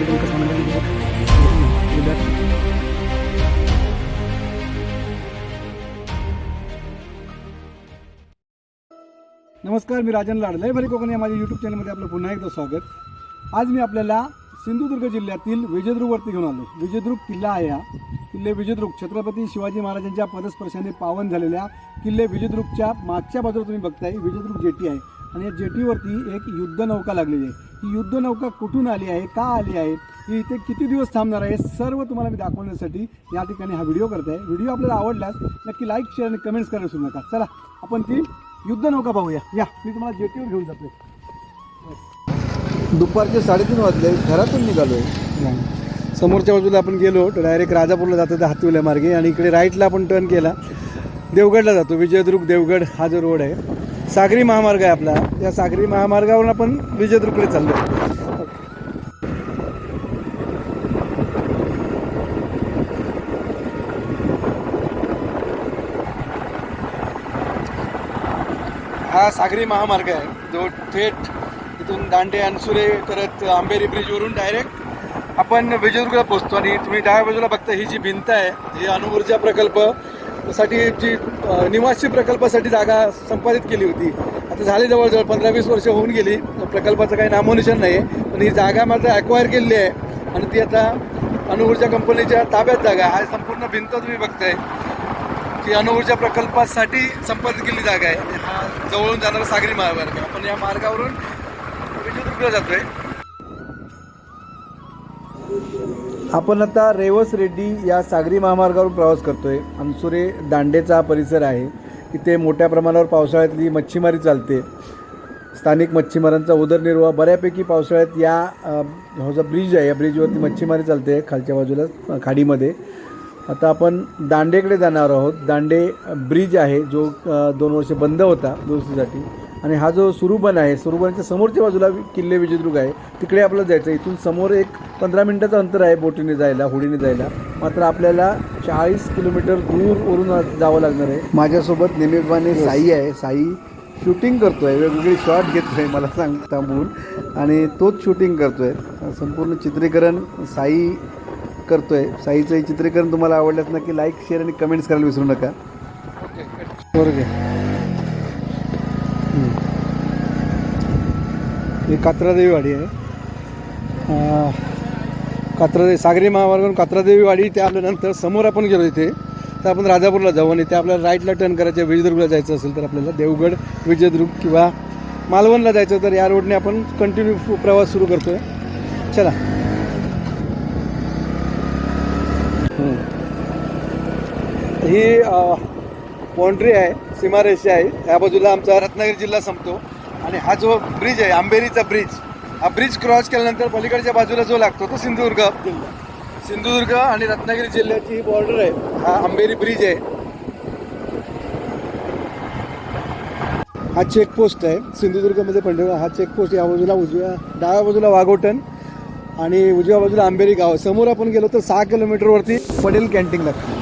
तिकडून कसं म्हणाले नमस्कार मी राजन लाडले भरी भारी कोकण या माझ्या यूट्यूब चॅनलमध्ये आपलं पुन्हा एकदा स्वागत. आज मी आपल्याला सिंधुदुर्ग जिल्ह्यातील विजयदुर्गवरती घेऊन आलो विजयदुर्ग किल्ला आहे हा. किल्ले विजयदुर्ग छत्रपती शिवाजी महाराजांच्या पदस्पर्शाने पावन झालेल्या किल्ले विजयदुर्गच्या मागच्या बाजूला तुम्ही बघताय. विजयदुर्ग जेटी आहे. आणि या जेटीवरती एक युद्धनौका लागलेली आहे. ही युद्धनौका कुठून आली आहे? का आली आहे? ही इथे किती दिवस थांबणार आहे? सर्व तुम्हाला मी दाखवण्यासाठी या ठिकाणी हा व्हिडिओ करत आहे. व्हिडिओ आपल्याला आवडल्यास नक्की लाईक शेअर आणि कमेंट्स करायला सुरू नका. चला आपण ती युद्धनौका पाहूया. या मी तुम्हाला जेटीवर घेऊन जातो दुपारचे साडेतीन वाजले घरातून निघालोय. समोरच्या बाजूला आपण गेलो तर डायरेक्ट राजापूरला जातो त्या हातविल्या मार्गे आणि इकडे राईटला आपण टर्न केला देवगडला जातो. विजयदुर्ग देवगड हा जो रोड आहे सागरी महामार्ग आहे आपला. त्या सागरी महामार्गावरून आपण विजयदुर्गकडे चाललो हा सागरी महामार्ग आहे. जो थेट इथून दांडे अनसुरे करत आंबेरी ब्रिजवरून डायरेक्ट आपण विजयदुर्गला पोहोचतो. आणि तुम्ही डाव्या बाजूला बघता ही जी भिंत आहे ही अणुऊर्जा प्रकल्प साठी जी निवासी प्रकल्पासाठी जागा संपादित केली होती. आता झाली जवळजवळ पंधरा वीस वर्ष होऊन गेली. प्रकल्पाचं काही नामोनिशन नाही पण ही जागा मात्र ॲक्वायर केलेली आहे. आणि ती आता अणुऊर्जा कंपनीच्या ताब्यात जागा आहे. हा संपूर्ण भिंत तुम्ही बघताय. की अणुऊर्जा प्रकल्पासाठी संपादित केलेली जागा आहे. हा जवळून जाणारा सागरी महामार्ग. आहे. आपण या मार्गावरून विजयदुर्गला जातोय. आपण आता रेवस रेड्डी या सागरी महामार्गावरून प्रवास करतोय. अनसुरे दांडेचा परिसर आहे. इथे मोठ्या प्रमाणावर पावसाळ्यातली मच्छीमारी चालते. स्थानिक मच्छीमारांचा उदरनिर्वाह बऱ्यापैकी पावसाळ्यात या हा जो ब्रिज आहे या ब्रिजवरती मच्छीमारी चालते खालच्या बाजूला खाडीमध्ये. आता आपण दांडेकडे जाणार आहोत. दांडे ब्रिज आहे जो दोन वर्ष बंद होता दुरुस्तीसाठी आणि हा जो सुरुबन आहे सुरुबनच्या समोरच्या बाजूला किल्ले विजयदुर्ग आहे. तिकडे आपल्याला जायचं इथून समोर एक पंधरा मिनिटाचं अंतर आहे बोटीने जायला होडीने जायला. मात्र आपल्याला चाळीस किलोमीटर दूरवरून जावं लागणार आहे. माझ्यासोबत नेहमीप्रमाणे साई आहे. साई शूटिंग करतोय. वेगवेगळी शॉट घेतोय मला सांग थांबवून आणि तोच शूटिंग करतोय. संपूर्ण चित्रीकरण साई करतोय. साईचं हे चित्रीकरण तुम्हाला आवडल्यास नक्की लाईक शेअर आणि कमेंट्स करायला विसरू नका. बरोबर. ही कात्रादेवी वाडी आहे. कात्रादेवी सागरी महामार्गावरून कात्रादेवी वाडी ते आल्यानंतर समोर आपण गेलो इथे. तर आपण राजापूरला जाऊ आणि ते आपल्याला राईटला टर्न करायचं विजयदुर्गला जायचं असेल तर आपल्याला देवगड विजयदुर्ग किंवा मालवणला जायचं तर या रोडने आपण कंटिन्यू प्रवास सुरू करतोय. चला. ही बाउंड्री आहे सीमारेषा आहे. या बाजूला आमचा रत्नागिरी जिल्हा संपतो. आणि हा जो ब्रिज आहे आंबेरीचा ब्रिज हा ब्रिज क्रॉस केल्यानंतर पलीकडच्या बाजूला जो लागतो तो सिंधुदुर्ग. जिल्हा सिंधुदुर्ग आणि रत्नागिरी जिल्ह्याची ही बॉर्डर आहे. हा आंबेरी ब्रिज आहे. हा चेकपोस्ट आहे. सिंधुदुर्गमध्ये पंढरपूर हा चेकपोस्ट या बाजूला उजव्या डाव्या बाजूला वाघोटन आणि उजव्या बाजूला आंबेरी गाव. समोर आपण गेलो तर सहा किलोमीटरवरती पडेल कॅन्टीन लागते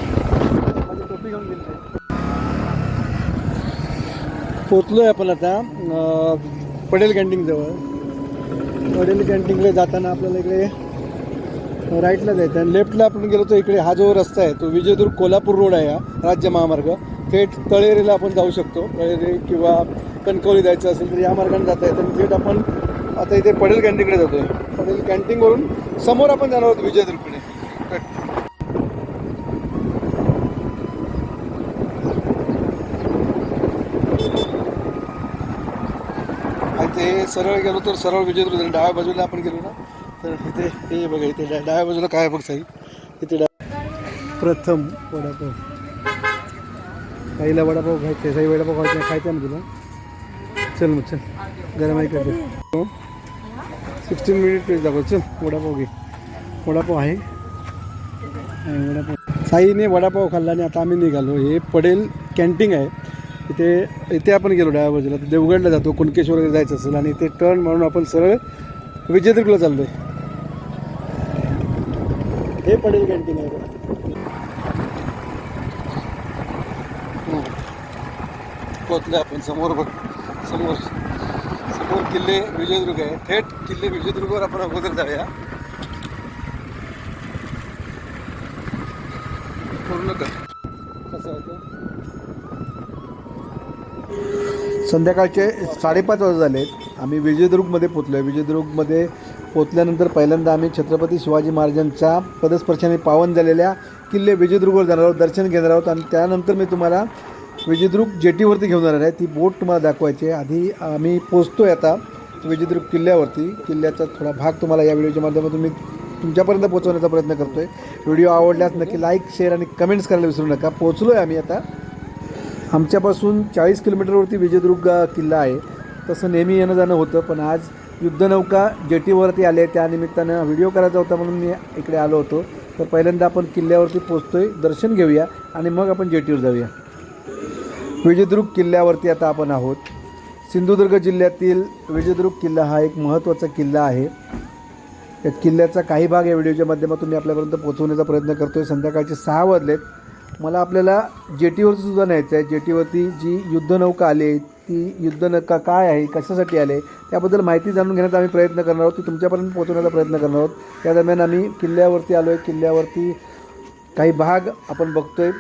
माझी टोपी घेऊन गेली पोचलो आहे आपण आता पडेल कॅन्टीनजवळ पडेल कॅन्टीनकडे जाताना आपल्याला इकडे राईटला जायचं आणि लेफ्टला आपण गेलो तर इकडे हा जो रस्ता आहे तो विजयदुर्ग कोल्हापूर रोड आहे हा राज्य महामार्ग. थेट तळेरीला आपण जाऊ शकतो. तळेरी किंवा कणकवली जायचं असेल तर या मार्गाने जाता येतं. आणि थेट आपण आता इथे पडेल कॅन्टीनकडे जातोय. पडेल कॅन्टीनवरून समोर आपण जाणार आहोत विजयदुर्गकडे. ते सरळ गेलो तर सरळ विजयदुर्ग झालं. डाव्या बाजूला आपण गेलो ना तर इथे हे बघा इथे डा- डाव्या बाजूला काय बघता बघ साई इथे डा प्रथम वडापाव. साईला वडापाव खायचा साई वडापाव खायचा खायचा ना तुला? चल मग चल. गरम आहे करते सिक्स्टीन मिनिट प्लीज दाखव. चल वडापाव घे. वडापाव आहे. आणि वडापाव साईने वडापाव खाल्ला आणि आता आम्ही निघालो. हे पडेल कॅन्टीन आहे. इथे इथे आपण गेलो डाव्या बाजूला. देवगडला जातो कुणकेश्वर वगैरे जायचं असेल आणि इथे टर्न म्हणून आपण सरळ विजयदुर्गला चाललो आहे हे पडेल कॅन्टीन आहे हो. पोचलं आपण समोर बघ. समोर समोर किल्ले विजयदुर्ग आहे. थेट किल्ले विजयदुर्गवर आपण अगोदर जाऊया. पूर्ण कर. कसं होतं? संध्याकाळचे साडेपाच वाजता झाले. आहेत आम्ही विजयदुर्गमध्ये पोचलो आहे विजयदुर्गमध्ये पोचल्यानंतर पहिल्यांदा आम्ही छत्रपती शिवाजी महाराजांच्या पदस्पर्शाने पावन झालेल्या किल्ले विजयदुर्गवर जाणार आहोत दर्शन घेणार आहोत आणि त्यानंतर मी तुम्हाला विजयदुर्ग जेटीवरती घेऊन जाणार आहे. ती बोट तुम्हाला दाखवायची आहे. आधी आम्ही पोचतो आहे आता विजयदुर्ग किल्ल्यावरती. किल्ल्याचा थोडा भाग तुम्हाला या व्हिडिओच्या माध्यमातून मी तुमच्यापर्यंत पोहोचवण्याचा प्रयत्न करतो आहे व्हिडिओ आवडल्यास नक्की लाईक शेअर आणि कमेंट्स करायला विसरू नका. पोचलो आहे आम्ही आता आमच्यापासून चाळीस किलोमीटरवरती विजयदुर्ग किल्ला आहे. तसं नेहमी येणं जाणं होतं पण आज युद्धनौका जेटीवरती आले त्या निमित्तानं व्हिडिओ करायचा होता म्हणून मी इकडे आलो होतो. तर पहिल्यांदा आपण किल्ल्यावरती पोचतोय दर्शन घेऊया आणि मग आपण जेटीवर जाऊया. विजयदुर्ग किल्ल्यावरती आता आपण आहोत. सिंधुदुर्ग जिल्ह्यातील विजयदुर्ग किल्ला हा एक महत्त्वाचा किल्ला आहे. या किल्ल्याचा काही भाग या व्हिडिओच्या माध्यमातून मी आपल्यापर्यंत पोहोचवण्याचा प्रयत्न करतो आहे संध्याकाळचे सहा वाजलेत. मला आपल्याला जेटीवरती सुद्धा न्यायचं आहे. जेटीवरती जी युद्धनौका आली आहे ती युद्धनौका काय आहे कशासाठी आले त्याबद्दल माहिती जाणून घेण्याचा आम्ही प्रयत्न करणार आहोत. ती तुमच्यापर्यंत पोहोचवण्याचा प्रयत्न करणार आहोत. त्या दरम्यान आम्ही किल्ल्यावरती आलो आहे किल्ल्यावरती काही भाग आपण बघतो आहे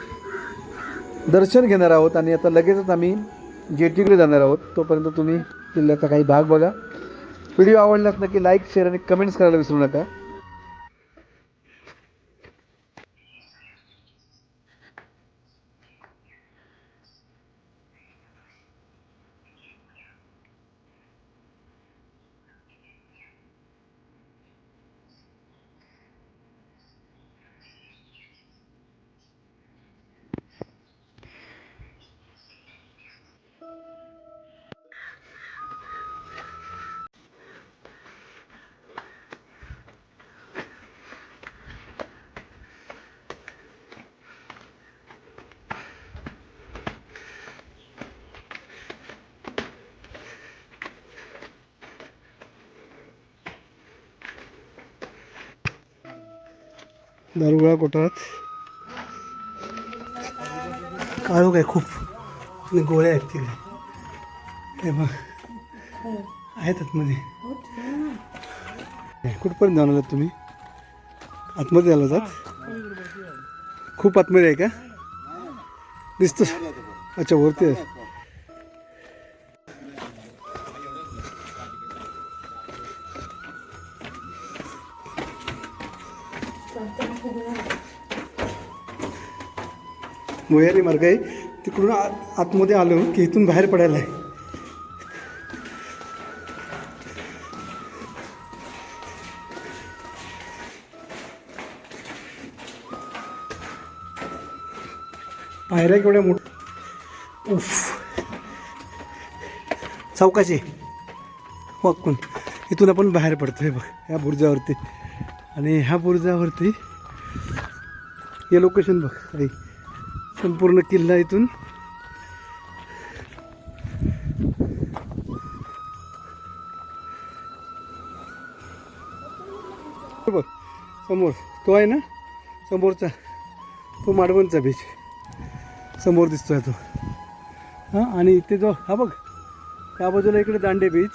दर्शन घेणार आहोत आणि आता लगेचच आम्ही जेटीकडे जाणार आहोत. तोपर्यंत तुम्ही किल्ल्याचा काही भाग बघा. व्हिडिओ आवडल्यास नक्की लाईक शेअर आणि कमेंट्स करायला विसरू नका. दारुगोळा कोठारात. काळोख हो आहे खूप? आणि गोळ्या आहेत तिकडे. हे बघ. आहेत आतमध्ये. कुठपर्यंत जाऊन आलात तुम्ही? आतमध्ये आला जात खूप आतमध्ये आहे का? दिसतो अच्छा वरती आहे. मोयारी मार्ग आहे तिकडून आत आतमध्ये आलो की इथून बाहेर पडायला. आहे पायऱ्या केवढ्या मोठ उफ. चौकाशी. वाकून इथून आपण बाहेर पडतोय बघ या बुर्जावरती. आणि ह्या बुरुजावरती हे लोकेशन बघ. आई संपूर्ण किल्ला इथून. बघ समोर. तो आहे ना? समोरचा. तो माडवणचा बीच समोर दिसतोय तो. हां आणि इथे जो हा बघ. त्या बाजूला इकडे दांडे बीच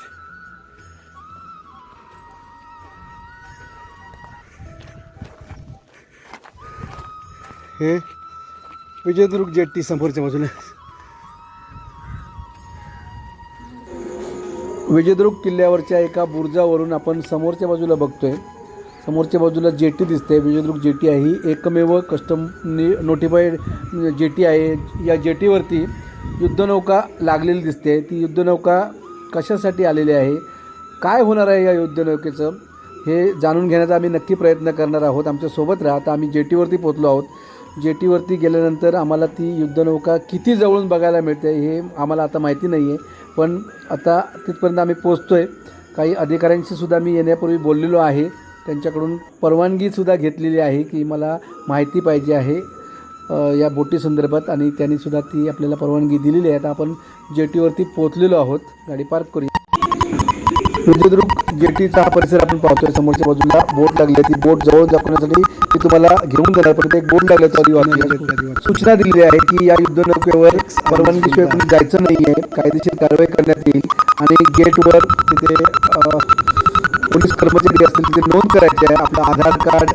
हे? विजयदुर्ग जेट्टी समोरच्या बाजूला. विजयदुर्ग किल्ल्यावरच्या एका बुर्जावरून आपण समोरच्या बाजूला बघतोय. समोरच्या बाजूला जेटी दिसते. विजयदुर्ग जेटी आहे. ही एकमेव कस्टम नोटिफाईड जेटी आहे. या जेटीवरती युद्धनौका लागलेली दिसते. ती युद्धनौका कशासाठी आलेली आहे? काय होणार आहे या युद्धनौकेचं? हे जाणून घेण्याचा आम्ही नक्की प्रयत्न करणार आहोत. आमच्यासोबत राहा. आता आम्ही जेटीवरती पोचलो आहोत. जेटीवरती गेल्यानंतर आम्हाला ती युद्धनौका किती जवळून बघायला मिळते हे आम्हाला आता माहिती नाही आहे पण आता तिथपर्यंत आम्ही पोचतो आहे काही अधिकाऱ्यांशी सुद्धा मी येण्यापूर्वी बोललेलो आहे. त्यांच्याकडून परवानगीसुद्धा घेतलेली आहे की मला माहिती पाहिजे आहे या बोटी संदर्भात आणि त्यांनीसुद्धा ती आपल्याला परवानगी दिलेली आहे. आता आपण जेटीवरती पोचलेलो आहोत. गाडी पार्क करूया. विजयदुर्ग गेटीचा हा परिसर आपण पाहतोय. समोरच्या बाजूला बोट लागली ती बोट जवळ दाखवण्यासाठी मी तुम्हाला घेऊन जाणार पण एक बोट लागल्याचं आधी सूचना दिलेली आहे की या युद्धनौकेवर परवानगीशिवाय कोणी जायचं नाही आहे कायदेशीर कारवाई करण्यात येईल. आणि गेटवर तिथे पोलीस कर्मचारी असतील तिथे नोंद करायची आहे. आपलं आधार कार्ड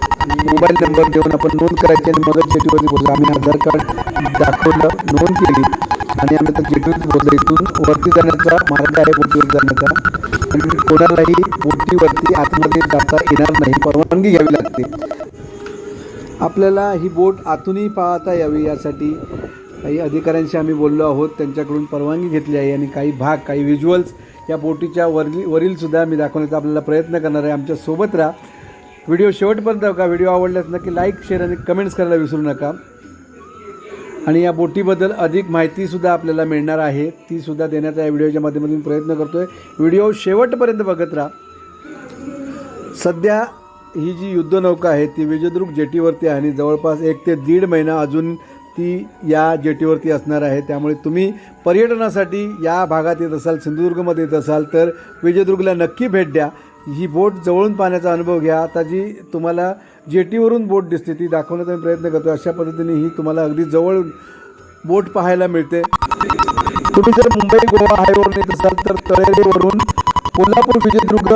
मोबाईल नंबर देऊन आपण नोंद करायची आणि मगच जेटीवरती बोलतो आम्ही आधार कार्ड दाखवलं नोंद केली. आणि आम्ही आता गेटवेज पोहोचलो इथून वरती जाण्याचा मार्ग आहे बोटीवर जाण्याचा. आणि कोणालाही बोटीवरती आतमध्ये जाता येणार नाही परवानगी घ्यावी लागते. आपल्याला ही बोट आतूनही पाहता यावी यासाठी काही अधिकाऱ्यांशी आम्ही बोललो आहोत त्यांच्याकडून परवानगी घेतली आहे आणि काही भाग काही व्हिज्युअल्स या बोटीच्या वरली वरीलसुद्धा मी दाखवण्याचा आपल्याला प्रयत्न करणार आहे. आमच्यासोबत राहा. व्हिडिओ शेवटपर्यंत का व्हिडिओ आवडल्यास नक्की लाईक शेअर आणि कमेंट्स करायला विसरू नका. आणि या बोटीबद्दल अधिक माहितीसुद्धा आपल्याला मिळणार आहे. तीसुद्धा देण्याचा या व्हिडिओच्या माध्यमातून प्रयत्न करतो आहे व्हिडिओ शेवटपर्यंत बघत राहा. सध्या ही जी युद्धनौका आहे ती विजयदुर्ग जेटीवरती आहे आणि जवळपास एक ते दीड महिना अजून ती या जेटीवरती असणार आहे. त्यामुळे तुम्ही पर्यटनासाठी या भागात येत असाल सिंधुदुर्गमध्ये येत असाल तर विजयदुर्गला नक्की भेट द्या. ही बोट जवळून पाहण्याचा अनुभव घ्या. आता जी तुम्हाला जेटीवरून बोट दिसते ती दाखवण्याचा मी प्रयत्न करतो अशा पद्धतीने ही तुम्हाला अगदी जवळ बोट पाहायला मिळते. तुम्ही जर मुंबई गोवा हायवेवर नेत असाल तर तळेरेवरून कोल्हापूर विजयदुर्ग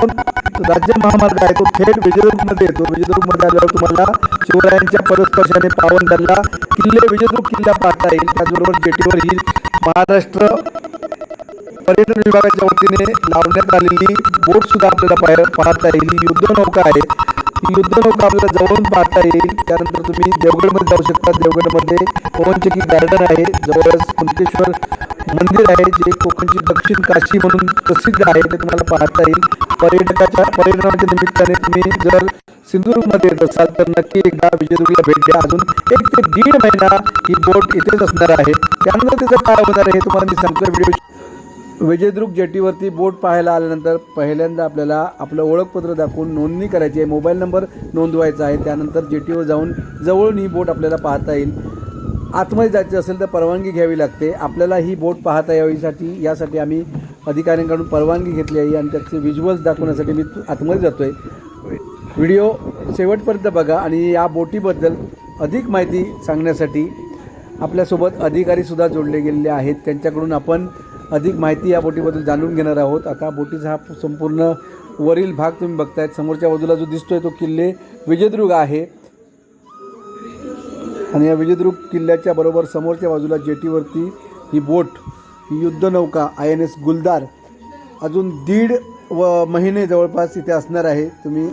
राज्य महामार्ग आहे. तो थेट विजयदुर्गमध्ये येतो. विजयदुर्गमध्ये आल्यावर तुम्हाला शिवरायांच्या परस्पर्शाने पावन धरला किल्ले विजयदुर्ग किल्ला पाहता येईल. त्याचबरोबर जेटीवर ही महाराष्ट्र पर्यटन विभागाच्या वतीने लावण्यात आलेली बोट सुद्धा आपल्याला पाह पाहता येईल. ही युद्धनौका आहे. युद्धनौका आपल्याला जवळून पाहता येईल. त्यानंतर तुम्ही देवगडमध्ये जाऊ शकता. देवगडमध्ये पवनचक्की गार्डन आहे. जवळच कुंतेश्वर मंदिर आहे जे कोकणची दक्षिण काशी म्हणून प्रसिद्ध आहे. ते तुम्हाला पाहता येईल. पर्यटकाच्या पर्यटनाच्या निमित्ताने तुम्ही जर सिंधुदुर्गमध्ये येत असाल तर नक्की एकदा विजयदुर्गला भेट द्या. अजून एक ते दीड महिना ही बोट इथेच असणार आहे. त्यानंतर तिथं काय होणार आहे हे तुम्हाला मी सांगतो व्हिडिओ विजयदुर्ग जेटीवरती बोट पाहायला आल्यानंतर पहिल्यांदा आपल्याला आपलं ओळखपत्र दाखवून नोंदणी करायची आहे. मोबाईल नंबर नोंदवायचा आहे. त्यानंतर जेटीवर जाऊन जवळून ही बोट आपल्याला पाहता येईल. आतमध्ये जायचं असेल तर परवानगी घ्यावी लागते. आपल्याला ही बोट पाहता यावीसाठी यासाठी आम्ही अधिकाऱ्यांकडून परवानगी घेतली आहे आणि त्याचे व्हिज्युअल्स दाखवण्यासाठी मी आतमध्ये जातो आहे व्हिडिओ शेवटपर्यंत बघा आणि या बोटीबद्दल अधिक माहिती सांगण्यासाठी आपल्यासोबत अधिकारीसुद्धा जोडले गेलेले आहेत. त्यांच्याकडून आपण अधिक माहिती या बोटीबद्दल जाणून घेणार आहोत. आता बोटीचा हा संपूर्ण वरील भाग तुम्ही बघतायत. समोरच्या बाजूला जो दिसतोय तो किल्ले विजयदुर्ग आहे. आणि या विजयदुर्ग किल्ल्याच्या बरोबर समोरच्या बाजूला जेटीवरती ही बोट ही युद्धनौका आय एन एस गुलदार अजून दीड व महिने जवळपास इथे असणार आहे. तुम्ही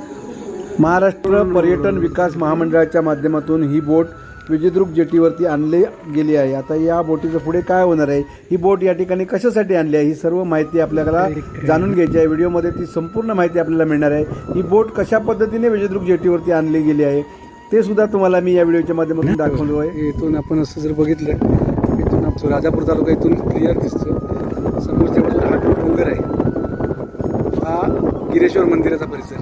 महाराष्ट्र पर्यटन विकास महामंडळाच्या माध्यमातून ही बोट विजयदुर्ग जेटीवरती आणली गेली आहे. आता या बोटीचं पुढे काय होणार आहे? ही बोट या ठिकाणी कशासाठी आणली आहे? ही सर्व माहिती आपल्याला जाणून घ्यायची आहे. व्हिडिओमध्ये ती संपूर्ण माहिती आपल्याला मिळणार आहे. ही बोट कशा पद्धतीने विजयदुर्ग जेटीवरती आणली गेली आहे ते सुद्धा तुम्हाला मी या व्हिडिओच्या माध्यमातून दाखवलो आहे इथून आपण असं जर बघितलं इथून आपण राजापूर तालुका इथून क्लिअर दिसतो. समोरच्या बाजूला हा डोंगर आहे हा गिरेश्वर मंदिराचा परिसर.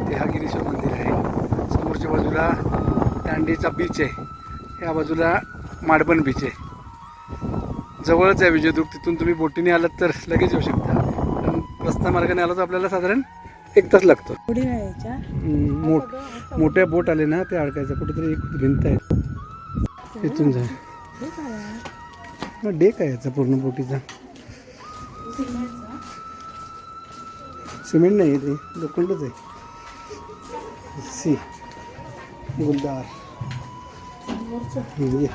इथे हा गिरेश्वर मंदिर आहे. समोरच्या बाजूला दांडीचा बीच आहे. या बाजूला माडबन बीच आहे. जवळच आहे विजयदुर्ग. तिथून तुम्ही बोटीने आलात तर लगेच येऊ शकता. पण रस्ता मार्गाने आला तर आपल्याला साधारण एक तास लागतो. मोठ मोठ्या बोट आले ना ते अडकायचं. कुठेतरी एक भिंत आहे. इथून जा. डेक आहे याचा पूर्ण बोटीचा. सिमेंट नाही ते. लोखंडच आहे. सी. गुलदार. ये.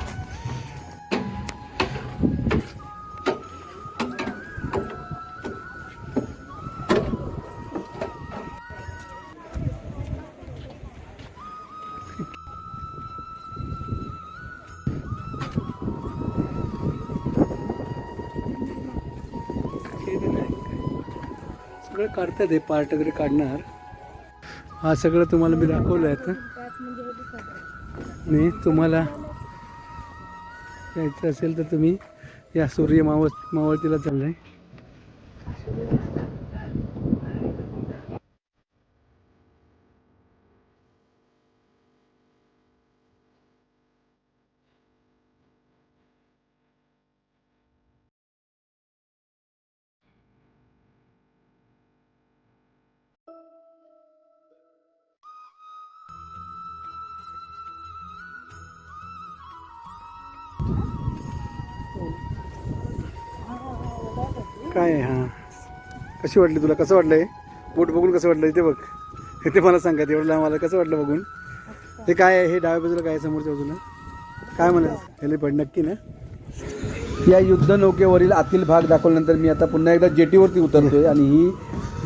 सगळं काढतात हे पार्ट वगैरे काढणार हा सगळं तुम्हाला मी दाखवलं म्हणजे आहे. आणि तुम्हाला यायचं असेल तर तुम्ही या सूर्य मावळ मावळतीला चाललं आहे काय हा? कशी वाटली तुला? कसं वाटलं आहे बोट बघून कसं वाटलं इथे बघ. इथे मला सांगा तेवढं मला कसं वाटलं बघून? हे काय आहे? हे डाव्या बाजूला काय समोरच्या बाजूला? काय म्हणा हेलिपॅड नक्की ना? या युद्ध नौकेवरील आतील भाग दाखवल्यानंतर मी आता पुन्हा एकदा जेटीवरती उतरतोय आणि ही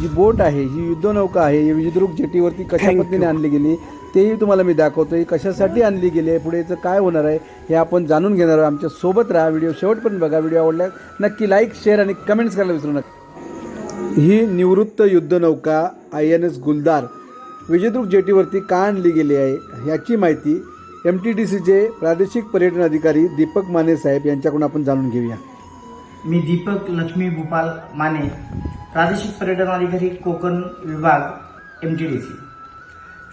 जी बोट आहे ही युद्ध नौका आहे ही विजयदुर्ग जेटीवरती कशा पद्धतीने आणली गेली तेही तुम्हाला मी दाखवतोय कशासाठी आणली गेली आहे पुढे याचं काय होणार आहे हे आपण जाणून घेणार आहोत. आमच्यासोबत राहा व्हिडिओ शेवटपर्यंत बघा व्हिडिओ आवडल्यास नक्की लाईक शेअर आणि कमेंट्स करायला विसरू नका. ही निवृत्त युद्धनौका आय एन एस गुलदार विजयदुर्ग जेटीवरती का आणली गेली आहे याची माहिती एम टी डी सीचे प्रादेशिक पर्यटन अधिकारी दीपक माने साहेब यांच्याकडून आपण जाणून घेऊया. मी दीपक लक्ष्मी भूपाल माने प्रादेशिक पर्यटन अधिकारी कोकण विभाग एम टी डी सी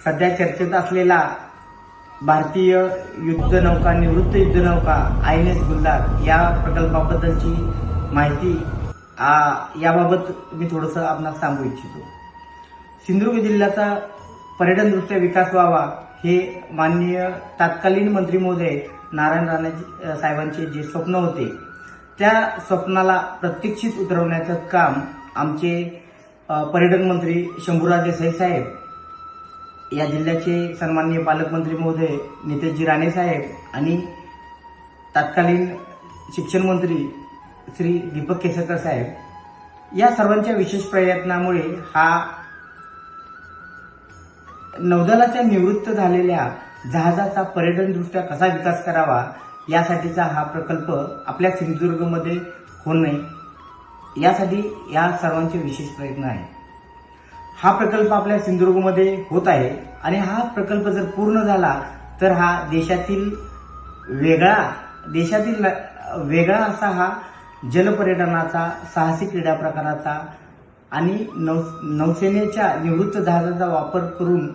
सध्या चर्चेत असलेला भारतीय युद्धनौका निवृत्त युद्धनौका आय एन एस गुलदार या प्रकल्पाबद्दलची माहिती याबाबत मी थोडंसं आपणास सांगू इच्छितो. सिंधुदुर्ग जिल्ह्याचा पर्यटनदृष्ट्या विकास व्हावा हे माननीय तत्कालीन मंत्री महोदय नारायण राणे साहेबांचे जे स्वप्न होते त्या स्वप्नाला प्रत्यक्षित उतरवण्याचं काम आमचे पर्यटन मंत्री शंभूराज देसाई साहेब या जिल्ह्याचे सन्माननीय पालकमंत्री महोदय नितेशजी राणे साहेब आणि तत्कालीन शिक्षण मंत्री श्री दीपक केसरकर साहेब. या सर्वांच्या विशेष प्रयत्नामुळे हा नौदलाच्या निवृत्त झालेल्या जहाजाचा पर्यटनदृष्ट्या कसा विकास करावा यासाठीचा हा प्रकल्प आपल्या सिंधुदुर्गमध्ये होणे यासाठी या सर्वांचे विशेष प्रयत्न आहे हा प्रकल्प आपल्या सिंधुदुर्गमध्ये होत आहे. आणि हा प्रकल्प जर पूर्ण झाला तर हा देशातील वेगळा देशातील वेगळा असा हा जलपर्यटनाचा साहसी क्रीडा प्रकाराचा आणि नौ नौसेनेच्या निवृत्त जहाजाचा वापर करून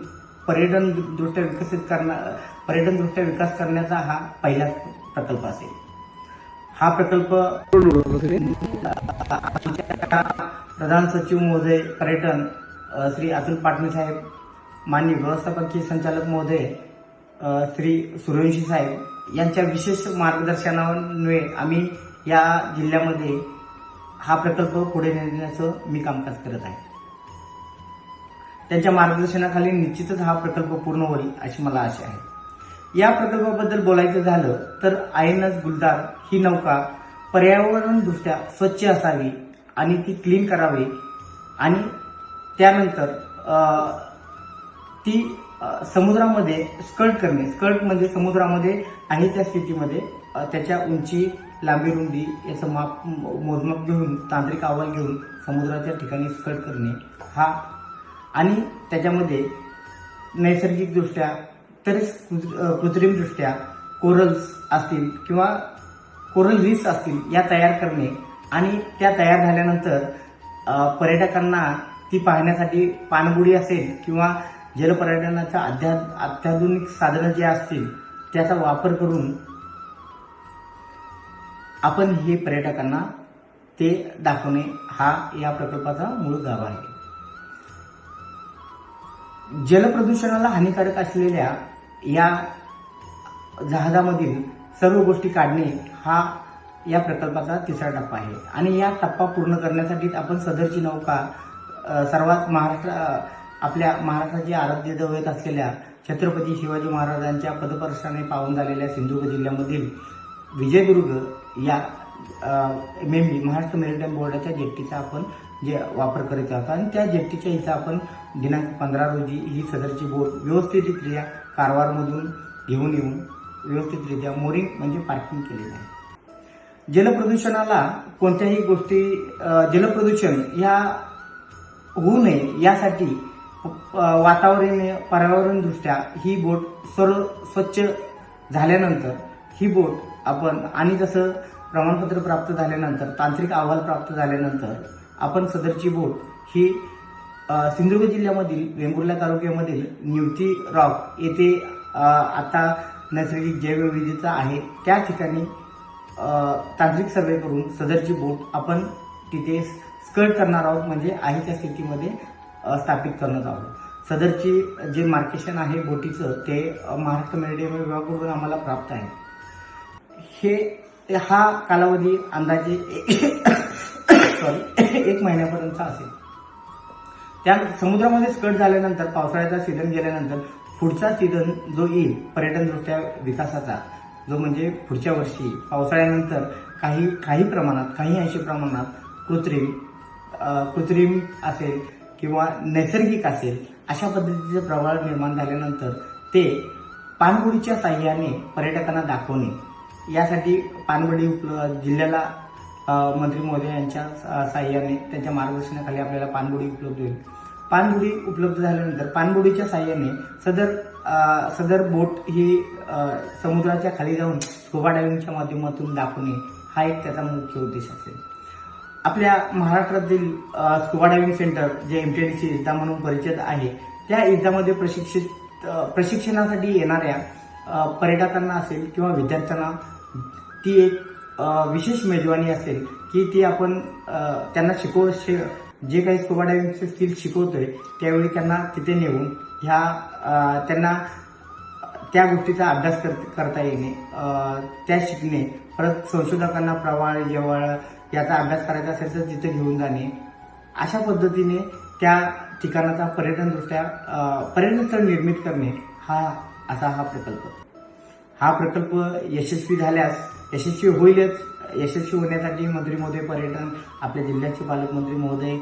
पर्यटन दृष्ट्या विकसित करणार पर्यटनदृष्ट्या विकास करण्याचा हा पहिलाच प्रकल्प असेल. हा प्रकल्प प्रधान सचिव महोदय पर्यटन श्री अतुल पाटणे साहेब मान्य व्यवस्थापकीय संचालक महोदय श्री सूर्यवंशी साहेब यांच्या विशेष मार्गदर्शनामुळे आम्ही या जिल्ह्यामध्ये हा प्रकल्प पुढे नेण्याचं मी कामकाज करत आहे. त्यांच्या मार्गदर्शनाखाली निश्चितच हा प्रकल्प पूर्ण होईल अशी मला आशा आहे. या प्रकल्पाबद्दल बोलायचं झालं तर आय एन एस गुलदार ही नौका पर्यावरणदृष्ट्या स्वच्छ असावी आणि ती क्लीन करावी आणि त्यानंतर ती समुद्रामध्ये स्कर्ट करणे. स्कर्ट म्हणजे समुद्रामध्ये आहे त्या स्थितीमध्ये त्याच्या उंची लांबी रुंदी याचं माप मोजमाप घेऊन तांत्रिक अहवाल घेऊन समुद्राच्या ठिकाणी स्कर्ट करणे हा. आणि त्याच्यामध्ये नैसर्गिकदृष्ट्या तरीच कृत्रिमदृष्ट्या कोरल्स असतील किंवा कोरल रीफ्स असतील या तयार करणे. आणि त्या तयार झाल्यानंतर पर्यटकांना ती पाहण्यासाठी पाणबुडी असेल किंवा जलपर्यटनाच्या अध्या अत्याधुनिक साधनं जे असतील त्याचा वापर करून आपण हे पर्यटकांना ते दाखवणे हा या प्रकल्पाचा मूळ गाभा आहे. जलप्रदूषणाला हानिकारक असलेल्या या जहाजामधील सर्व गोष्टी काढणे हा या प्रकल्पाचा तिसरा टप्पा आहे. आणि या टप्पा पूर्ण करण्यासाठी आपण सदरची नौका सर्वात महाराष्ट्र आपल्या महाराष्ट्राचे आराध्य दैवत असलेल्या छत्रपती शिवाजी महाराजांच्या पदपर्शाने पावन झालेल्या सिंधुदुर्ग जिल्ह्यामधील विजयदुर्ग या एम बी महाराष्ट्र मेरिटाईम बोर्डाच्या जेट्टीचा आपण जे वापर करीत आहोत. आणि त्या जेट्टीच्या हिचा आपण दिनांक पंधरा रोजी ही सदरची बोट व्यवस्थितरित्या कारवारमधून घेऊन येऊन व्यवस्थितरित्या मोरिंग म्हणजे पार्किंग केलेलं आहे. जलप्रदूषणाला कोणत्याही गोष्टी जलप्रदूषण या होऊ नये यासाठी वातावरण वातावरणीय पर्यावरणदृष्ट्या ही बोट सर्व स्वच्छ झाल्यानंतर ही बोट आपण आणि जसं प्रमाणपत्र प्राप्त झाल्यानंतर तांत्रिक अहवाल प्राप्त झाल्यानंतर आपण सदरची बोट ही सिंधुदुर्ग जिल्ह्यामधील वेंगुर्ला तालुक्यामधील निवती रॉक येथे आता नैसर्गिक जैवविविधता आहे त्या ठिकाणी तांत्रिक सर्वे करून सदरची बोट आपण तिथे स्कर्ट करणार आहोत म्हणजे आहे त्या स्थितीमध्ये स्थापित करणार आहोत. सदरची जे मार्केशन आहे बोटीचं ते महाराष्ट्र मेरिडियम विभागाकडून आम्हाला प्राप्त आहे. हे हा कालावधी अंदाजे सॉरी एक महिन्यापर्यंत असेल. त्या समुद्रामध्ये स्कट झाल्यानंतर पावसाळ्याचा सीझन गेल्यानंतर पुढचा सीझन जो येईल पर्यटनदृष्ट्या विकासाचा जो म्हणजे पुढच्या वर्षी पावसाळ्यानंतर काही काही प्रमाणात काही ऐंशी प्रमाणात कृत्रिम कृत्रिम असेल किंवा नैसर्गिक असेल अशा पद्धतीचे प्रवाह निर्माण झाल्यानंतर ते पाणबुडीच्या साह्याने पर्यटकांना दाखवणे. यासाठी पाणबुडी उपल जिल्ह्याला मंत्री महोदय यांच्या साह्याने त्यांच्या मार्गदर्शनाखाली आपल्याला पाणबुडी उपलब्ध होईल. पाणबुडी उपलब्ध झाल्यानंतर पाणबुडीच्या साह्याने सदर सदर बोट ही समुद्राच्या खाली जाऊन स्कुबा डायविंगच्या माध्यमातून दाखवणे हा एक त्याचा मुख्य उद्देश असेल. आपल्या महाराष्ट्रातील स्कुबा डायव्हिंग सेंटर जे एमटीडीसी इद्दा म्हणून परिचित आहे त्या इद्दामध्ये प्रशिक्षित प्रशिक्षणासाठी येणाऱ्या पर्यटकांना असेल किंवा विद्यार्थ्यांना ती एक विशेष मेजवानी असेल की ती आपण त्यांना शिकव शे जे काही स्कुबा डायव्हिंगचे स्किल शिकवतोय त्यावेळी त्यांना तिथे नेऊन ह्या त्यांना त्या गोष्टीचा अभ्यास कर, करता येणे त्या शिकणे परत संशोधकांना प्रवाळ जवळ याचा अभ्यास करायचा असेल तर तिथे घेऊन जाणे. अशा पद्धतीने त्या ठिकाणाचा पर्यटनदृष्ट्या पर्यटनस्थळ निर्मित करणे हा असा हा प्रकल्प. हा प्रकल्प यशस्वी झाल्यास यशस्वी होईलच. यशस्वी होण्यासाठी मंत्री महोदय पर्यटन आपल्या जिल्ह्याचे पालकमंत्री महोदय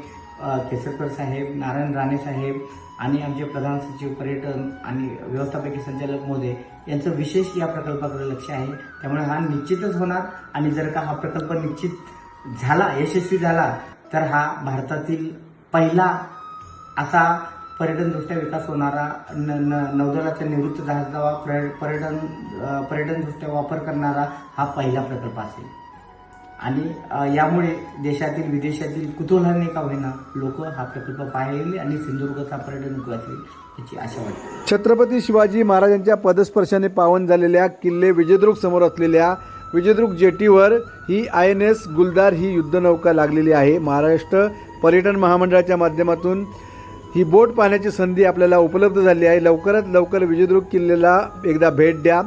केसरकर साहेब नारायण राणे साहेब आणि आमचे प्रधान सचिव पर्यटन आणि व्यवस्थापकीय संचालक महोदय यांचं विशेष या प्रकल्पाकडे लक्ष आहे. त्यामुळे हा निश्चितच होणार आणि जर का हा प्रकल्प निश्चित झाला यशस्वी झाला तर हा भारतातील पहिला असा पर्यटनदृष्ट्या विकास होणारा न, न, नौदलाच्या निवृत्त जहाजावा पर्य- पर्यटन पर्यटनदृष्ट्या वापर करणारा हा पहिला प्रकल्प असेल. आणि यामुळे देशातील विदेशातील कुतूहलाने का होईना लोक हा प्रकल्प पाहिले आणि सिंधुदुर्गचा पर्यटन विकास याची आशा वाटते. छत्रपती शिवाजी महाराजांच्या पदस्पर्शाने पावन झालेल्या किल्ले विजयदुर्ग समोर असलेल्या विजयदुर्ग जेटीवर ही आय एन एस गुलदार ही युद्धनौका लागलेली आहे. महाराष्ट्र पर्यटन महामंडळाच्या माध्यमातून ही बोट पाहण्याची संधी आपल्याला उपलब्ध झाली आहे. लवकरात लवकर विजयदुर्ग किल्ल्याला एकदा भेट द्या.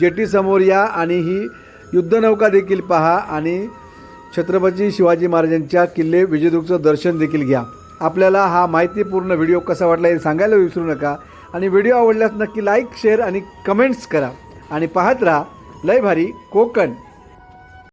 जेटीसमोर या आणि ही युद्धनौका देखील पहा आणि छत्रपती शिवाजी महाराजांच्या किल्ले विजयदुर्गचं दर्शन देखील घ्या. आपल्याला हा माहितीपूर्ण व्हिडिओ कसा वाटला हे सांगायला विसरू नका. आणि व्हिडिओ आवडल्यास नक्की लाईक शेअर आणि कमेंट्स करा. आणि पाहत राहा लय भारी कोकण.